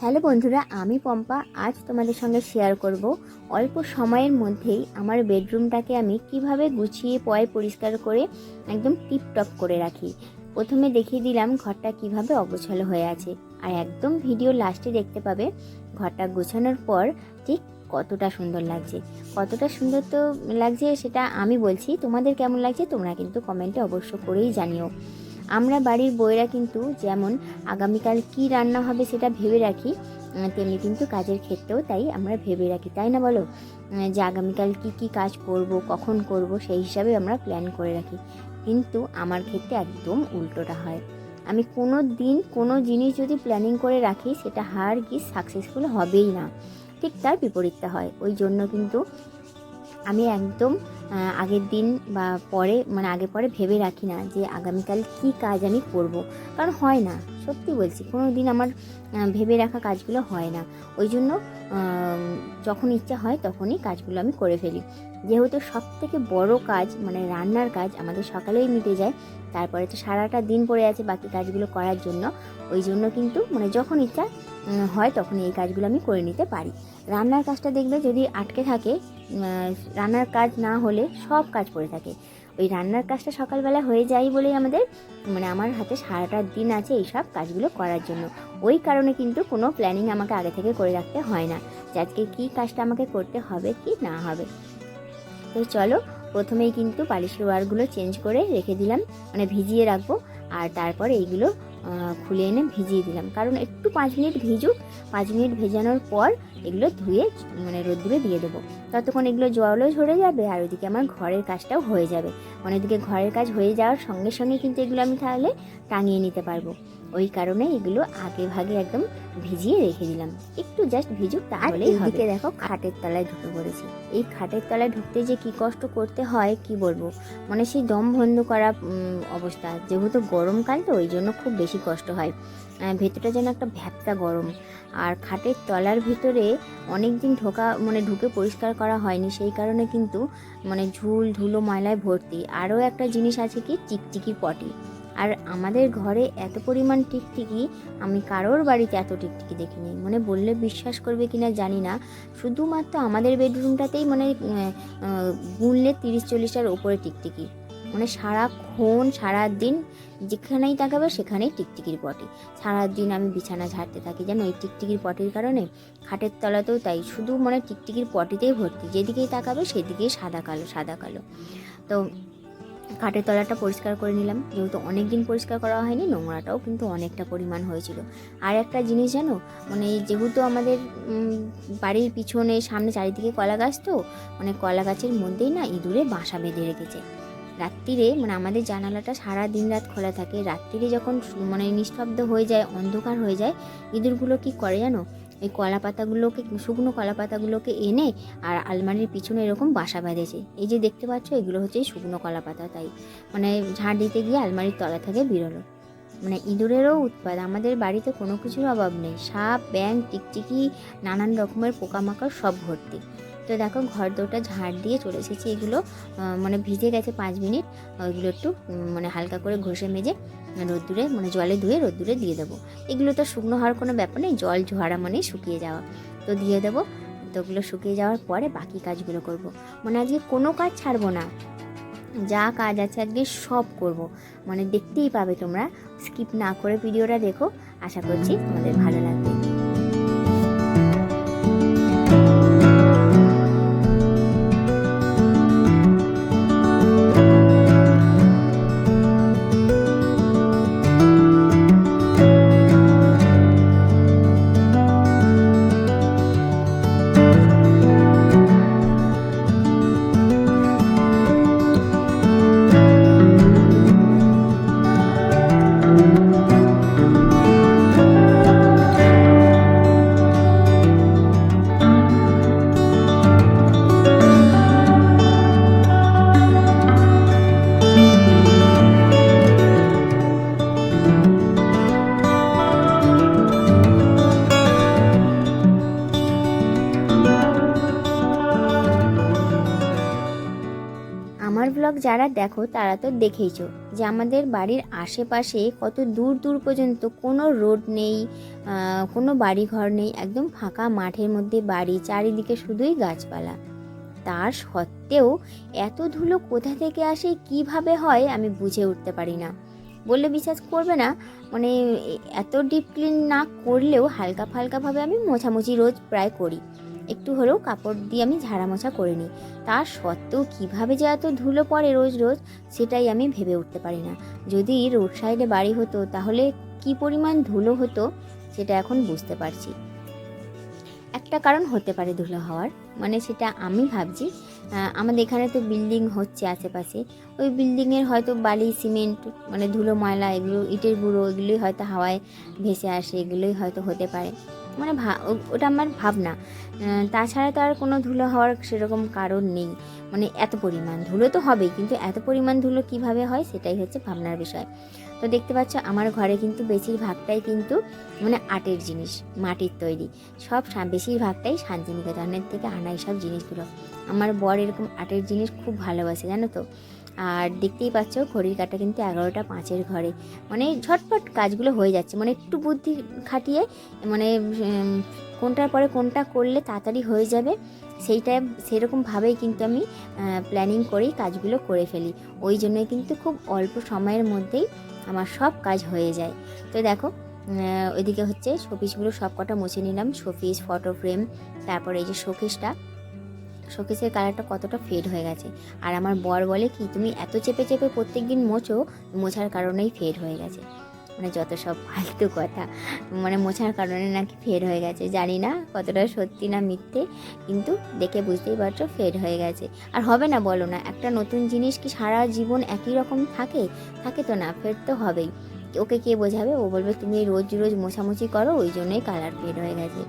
Hello বন্ধুরা, আমি পম্পা। আজ তোমাদের সঙ্গে শেয়ার করব অল্প সময়ের মধ্যেই আমার বেডরুমটাকে আমি কীভাবে গুছিয়ে, পয় পরিষ্কার করে একদম টিপটপ করে রাখি। প্রথমে দেখিয়ে দিলাম ঘরটা কীভাবে অগোছালো হয়ে আছে। আর একদম ভিডিও লাস্টে দেখতে পাবে ঘরটা গোছানোর পর ঠিক কতটা সুন্দর লাগছে। কতটা সুন্দর তো লাগছে সেটা আমি বলছি। তোমাদের কেমন লাগছে তোমরা কিন্তু কমেন্টে অবশ্য করেই জানিও। আমরা বাড়ির বইরা কিন্তু যেমন আগামীকাল কি রান্না হবে সেটা ভেবে রাখি তেমনি কিন্তু কাজের ক্ষেত্রেও তাই আমরা ভেবে রাখি, তাই না বলো? যে আগামীকাল কি কি কাজ করব, কখন করব সেই হিসাবে আমরা প্ল্যান করে রাখি। কিন্তু আমার ক্ষেত্রে একদম উল্টোটা হয়। আমি কোনো দিন কোনো জিনিস যদি প্ল্যানিং করে রাখি, সেটা হার কি সাকসেসফুল হবেই না। ঠিক তার বিপরীতটা হয়। ওই জন্য কিন্তু আমি একদম আগের দিন বা পরে মানে আগে পরে ভেবে রাখি না যে আগামীকাল কি কাজ আমি করব। কারণ হয় না। সত্যি বলছি কোনো দিন আমার ভেবে রাখা কাজগুলো হয় না। ওই জন্য যখন ইচ্ছা হয় তখনই কাজগুলো আমি করে ফেলি। যেহেতু সব থেকে বড় কাজ মানে রান্নার কাজ আমাদের সকালেই মিটে যায়, তারপরে তো সারাটা দিন পড়ে আছে বাকি কাজগুলো করার জন্য ওই জন্য কিন্তু মানে যখন ইচ্ছা হয় তখন এই কাজগুলো আমি করে নিতে পারি। রান্নার কাজটা দেখবে যদি আটকে থাকে রান্নার কাজ না হলে সব কাজ পড়ে থাকে। ওই রান্নার কাজটা সকালবেলা হয়ে যায় বলেই আমাদের মানে আমার হাতে সারাটা দিন আছে এইসব কাজগুলো করার জন্য। ওই কারণে কিন্তু কোনো প্ল্যানিং আমাকে আগে থেকে করে রাখতে হয় না যে আজকে কী কাজটা আমাকে করতে হবে কি না হবে। তো চলো, প্রথমেই কিন্তু পালিশের ওয়ারগুলো চেঞ্জ করে রেখে দিলাম মানে ভিজিয়ে রাখব, আর তারপর এইগুলো খুলে এনে ভিজিয়ে দিলাম। কারণ একটু পাঁচ মিনিট ভিজুক, পাঁচ মিনিট ভেজানোর পর এগুলো ধুয়ে মানে রোদ্দুরে দিয়ে দেবো। ততক্ষণ এগুলো জলও ঝরে যাবে আর ওইদিকে আমার ঘরের কাজটাও হয়ে যাবে। মানে ওইদিকে ঘরের কাজ হয়ে যাওয়ার সঙ্গে সঙ্গে কিন্তু এগুলো আমি তাহলে টাঙিয়ে নিতে পারব। ওই কারণে এগুলো আগে ভাগে একদম ভিজিয়ে রেখে দিলাম। একটু জাস্ট ভিজুক তাহলেই হবে। দেখো খাটের তলায় ঢুকে পড়েছি। এই খাটের তলায় ঢুকতে যে কি কষ্ট করতে হয় কি বলব? মানে সেই দম বন্ধ করা অবস্থা। যেহেতু গরমকাল তো ওই জন্য খুব বেশি কষ্ট হয়। ভেতরটা যেন একটা ভ্যাপটা গরম। আর খাটের তলার ভিতরে অনেক দিন ঢোকা মানে ঢুকে পরিষ্কার করা হয়নি। সেই কারণে কিন্তু মানে ঝুল ধুলো ময়লায় ভর্তি। আরও একটা জিনিস আছে কি টিকটিকি পটি। আর আমাদের ঘরে এত পরিমাণ টিকটিকি, আমি কারোর বাড়িতে এত টিকটিকি দেখিনি। মানে বললে বিশ্বাস করবে কি না জানি না। শুধুমাত্র আমাদের বেডরুমটাতেই মানে গুনলে তিরিশ চল্লিশটার ওপরে টিকটিকি। মানে সারাক্ষণ সারা দিন যেখানেই তাকাবে সেখানেই টিকটিকির পটি। সারাদিন আমি বিছানা ঝাড়তে থাকি যেন এই টিকটিকির পটির কারণে। খাটের তলাতেও তাই, শুধু মানে টিকটিকির পটিতেই ভর্তি। যেদিকেই তাকাবে সেদিকেই সাদা কালো সাদা কালো। তো খাটের তলাটা পরিষ্কার করে নিলাম। যেহেতু অনেক দিন পরিষ্কার করা হয়নি, নোংরাটাও কিন্তু অনেকটা পরিমাণ হয়েছিল। আর একটা জিনিস জানো মানে যেহেতু আমাদের বাড়ির পিছনে, সামনে চারিদিকে কলা গাছ তো মানে কলা গাছের মধ্যেই না ইঁদুরে বাসা বেঁধে রেখেছে। রাত্রিরে মানে আমাদের জানালাটা সারা দিন রাত খোলা থাকে। রাত্রিরে যখন মানে নিস্তব্ধ হয়ে যায়, অন্ধকার হয়ে যায়, ইঁদুরগুলো কি করে জানো? এই কলা পাতাগুলোকে শুকনো কলা পাতাগুলোকে এনে আর আলমারির পিছনে এরকম বাসা বেঁধেছে। এই যে দেখতে পাচ্ছ, এগুলো হচ্ছে শুকনো কলা পাতা তাই। মানে ঝাড় দিতে গিয়ে আলমারির তলা থেকে বেরোলো। মানে ইঁদুরেরও উৎপাদ আমাদের বাড়িতে কোনো কিছুর অভাব নেই। সাপ ব্যাং টিকটিকি, নানান রকমের পোকামাকড় সব ভর্তি। তো দেখো ঘর দোরটা ঝাড় দিয়ে চলে এসেছি এগুলো। মানে ভিজে গেছে পাঁচ মিনিট। ওইগুলো একটু মানে হালকা করে ঘষে মেজে রোদ্দুরে মানে জলে ধুয়ে রোদ্দুরে দিয়ে দেবো। এগুলো তো শুকনো হওয়ার কোনো ব্যাপার নেই, জল ঝরা মানেই শুকিয়ে যাওয়া। তো দিয়ে দেবো। তো ওগুলো শুকিয়ে যাওয়ার পরে বাকি কাজগুলো করব। মানে আজকে কোনো কাজ ছাড়বো না। যা কাজ আছে আজকে সব করব। মানে দেখতেই পাবে তোমরা। স্কিপ না করে ভিডিওটা দেখো। আশা করছি তোমাদের ভালো লাগবে যারা দেখো, তারা তো দেখেইছো যে আমাদের বাড়ির আশেপাশে কত দূর দূর পর্যন্ত কোনো রোড নেই কোনো বাড়ি ঘর নেই, একদম ফাঁকা মাঠের মধ্যে বাড়ি, চারিদিকে শুধুই গাছপালা। তার সত্ত্বেও এত ধুলো কোথা থেকে আসে, কীভাবে হয়, আমি বুঝে উঠতে পারি না। বললে বিশ্বাস করবে না মানে এত ডিপ ক্লিন না করলেও হালকা ফালকাভাবে আমি মোছামুছি রোজ প্রায় করি। একটু হলেও কাপড় দিয়ে আমি ঝাড়া মোছা করে নিই। তার সত্ত্বেও কীভাবে যে এত ধুলো পড়ে রোজ রোজ, সেটাই আমি ভেবে উঠতে পারি না। যদি রোড সাইডে বাড়ি হতো, তাহলে কি পরিমাণ ধুলো হতো, সেটা এখন বুঝতে পারছি। একটা কারণ হতে পারে ধুলো হওয়ার মানে সেটা আমি ভাবছি। আমাদের এখানে তো বিল্ডিং হচ্ছে আশেপাশে। ওই বিল্ডিংয়ের হয়তো বালি, সিমেন্ট মানে ধুলো, ময়লা, এগুলো, ইটের গুঁড়ো, এগুলোই হয়তো হাওয়ায় ভেসে আসে, এগুলোই হয়তো হতে পারে। মানে ওটা আমার ভাবনা। তাছাড়া তো আর কোনো ধুলো হওয়ার সেরকম কারণ নেই। মানে এত পরিমাণ ধুলো তো হবেই, কিন্তু এত পরিমাণ ধুলো কীভাবে হয় সেটাই হচ্ছে ভাবনার বিষয়। তো দেখতে পাচ্ছ আমার ঘরে কিন্তু বেশিরভাগটাই কিন্তু মানে আটের জিনিস, মাটির তৈরি। সব বেশিরভাগটাই শান্তিনিকেতনের থেকে আনা সব জিনিসগুলো। আমার বর এরকম আটের জিনিস খুব ভালোবাসে, জানো তো? আর দেখতেই পাচ্ছ ঘড়ির কাটা কিন্তু এগারোটা পাঁচের ঘরে। মানে ঝটপট কাজগুলো হয়ে যাচ্ছে। মানে একটু বুদ্ধি খাটিয়ে মানে কোনটার পরে কোনটা করলে তাড়াতাড়ি হয়ে যাবে, সেইটা সেরকমভাবেই কিন্তু আমি প্ল্যানিং করেই কাজগুলো করে ফেলি। ওই জন্যই কিন্তু খুব অল্প সময়ের মধ্যেই আমার সব কাজ হয়ে যায়। তো দেখো ওইদিকে হচ্ছে শোপিসগুলো সব কটা মুছে নিলাম। শোপিস ফটো ফ্রেম তারপরে এই যে শোকেসটা শোকেসের কালারটা কতটা ফেড হয়ে গেছে। আর আমার বর বলে কি, তুমি এত চেপে চেপে প্রত্যেক দিন মোছো, মোছার কারণেই ফেড হয়ে গেছে। মানে যত সব ফালতু কথা মানে মোছার কারণে নাকি ফেড হয়ে গেছে। জানি না কতটা সত্যি না মিথ্যে, কিন্তু দেখে বুঝতেই পারছ ফেড হয়ে গেছে। আর হবে না বলো না, একটা নতুন জিনিস কি সারা জীবন একই রকম থাকে? থাকে তো না ফেড তো হবেই। ওকে কে বোঝাবে? ও বলবে, তুমি রোজ রোজ মোছামুছি করো, ওই জন্যই কালার ফেড হয়ে গেছে।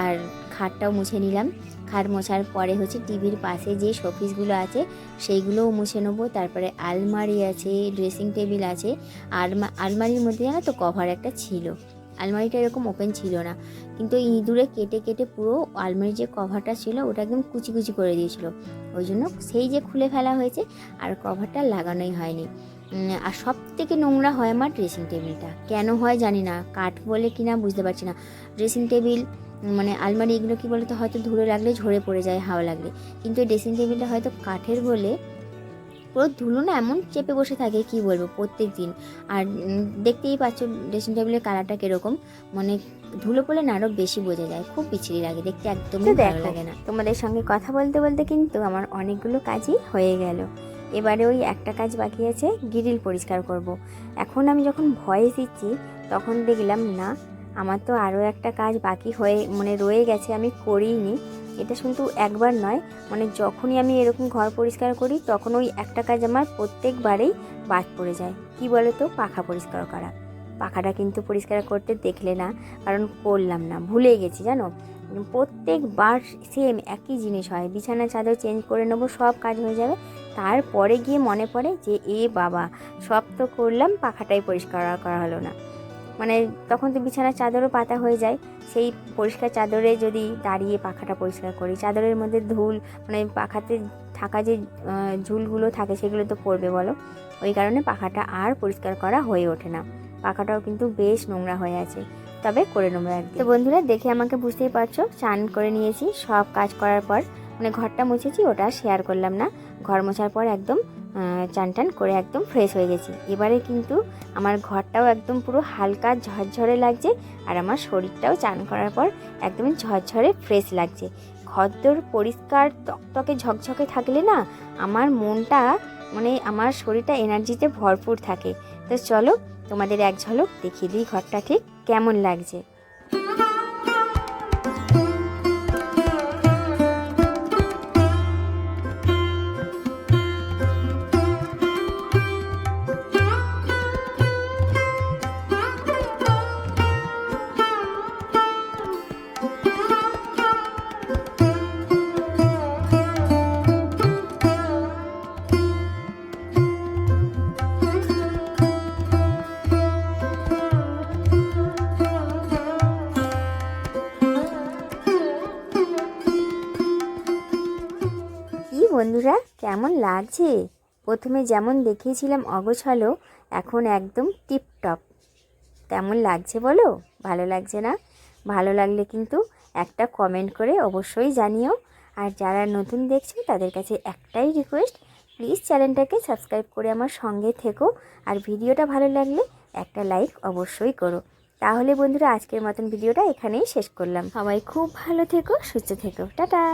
আর খাটটাও মুছে নিলাম। খাট মোছার পরে হচ্ছে টিভির পাশে যে শোপিসগুলো আছে, সেইগুলোও মুছে নেব। তারপরে আলমারি আছে ড্রেসিং টেবিল আছে। আলমা আলমারির মধ্যে জানো তো কভার একটা ছিল। আলমারিটা এরকম ওপেন ছিল না। কিন্তু ইঁদুরে কেটে কেটে পুরো আলমারির যে কভারটা ছিল, ওটা একদম কুচি কুচি করে দিয়েছিল। ওই জন্য সেই যে খুলে ফেলা হয়েছে, আর কভারটা লাগানোই হয়নি। আর সব থেকে নোংরা হয় আমার ড্রেসিং টেবিলটা কেন হয় জানি না, কাঠ বলে কিনা বুঝতে পারছি না। ড্রেসিং টেবিল মানে আলমারি এগুলো কি বলতো হয়তো ধুলো লাগলে ঝরে পড়ে যায় হাওয়া লাগলে। কিন্তু এই ড্রেসিং টেবিলটা হয়তো কাঠের বলে পুরো ধুলো না এমন চেপে বসে থাকে কি বলব প্রত্যেক দিন। আর দেখতেই পাচ্ছ ড্রেসিং টেবিলের কালারটা কীরকম মানে ধুলো পড়লে না আরও বেশি বোঝা যায় খুব পিছিয়ে লাগে দেখতে একদমই ভালো লাগে না। তোমাদের সঙ্গে কথা বলতে বলতে কিন্তু আমার অনেকগুলো কাজই হয়ে গেল। এবারে ওই একটা কাজ বাকি আছে গ্রিল পরিষ্কার করব। এখন আমি যখন ভয়েস দিচ্ছি তখন দেখলাম না আমার তো আরও একটা কাজ বাকি হয়ে মানে রয়ে গেছে, আমি করিনি। এটা শুধু একবার নয় মানে যখনই আমি এরকম ঘর পরিষ্কার করি, তখন ওই একটা কাজ আমার প্রত্যেকবারেই বাদ পড়ে যায়। কি বলো তো পাখা পরিষ্কার করা। পাখাটা কিন্তু পরিষ্কার করতে দেখলে না, কারণ করলাম না, ভুলে গেছি, জানো? প্রত্যেকবার সেম একই জিনিস হয়, বিছানা, চাদর চেঞ্জ করে নেব, সব কাজ হয়ে যাবে। তারপরে গিয়ে মনে পড়ে যে, এ বাবা, সব তো করলাম, পাখাটাই পরিষ্কার করা হলো না। মানে তখন তো বিছানার চাদরও পাতা হয়ে যায়। সেই পরিষ্কার চাদরে যদি দাঁড়িয়ে পাখাটা পরিষ্কার করি, চাদরের মধ্যে ধুল মানে পাখাতে থাকা যে ঝুলগুলো থাকে সেগুলো তো পড়বে বলো, ওই কারণে পাখাটা আর পরিষ্কার করা হয়ে ওঠে না। পাখাটাও কিন্তু বেশ নোংরা হয়ে আছে। তবে করে নেব একদিন। তো বন্ধুরা, দেখে আমাকে বুঝতেই পারছ চান করে নিয়েছি, সব কাজ করার পর মানে ঘরটা মুছেছি, ওটা শেয়ার করলাম না। ঘর মোছার পর একদম চান টান করে একদম ফ্রেশ হয়ে গেছি। এবারে কিন্তু আমার ঘরটাও একদম পুরো হালকা ঝরঝরে লাগছে আর আমার শরীরটাও চান করার পর একদম ঝরঝরে ফ্রেশ লাগছে। ঘরদোর পরিষ্কার টকটকে ঝকঝকে থাকলে না আমার মনটা মানে আমার শরীরটা এনার্জিতে ভরপুর থাকে। তো চলো তোমাদের এক ঝলক দেখিয়ে দিই ঘরটা ঠিক কেমন লাগছে। বন্ধুরা, কেমন লাগছে? প্রথমে যেমন দেখিয়েছিলাম অগোছালো, এখন একদম টিপটপ। কেমন লাগছে বলো? ভালো লাগছে না? ভালো লাগলে কিন্তু একটা কমেন্ট করে অবশ্যই জানিও। আর যারা নতুন দেখছ, তাদের কাছে একটাই রিকোয়েস্ট প্লিজ চ্যানেলটাকে সাবস্ক্রাইব করে আমার সঙ্গে থেকো। আর ভিডিওটা ভালো লাগলে একটা লাইক অবশ্যই করো। তাহলে বন্ধুরা, আজকের মতন ভিডিওটা এখানেই শেষ করলাম। সবাই খুব ভালো থেকো, সুস্থ থেকো। টাটা!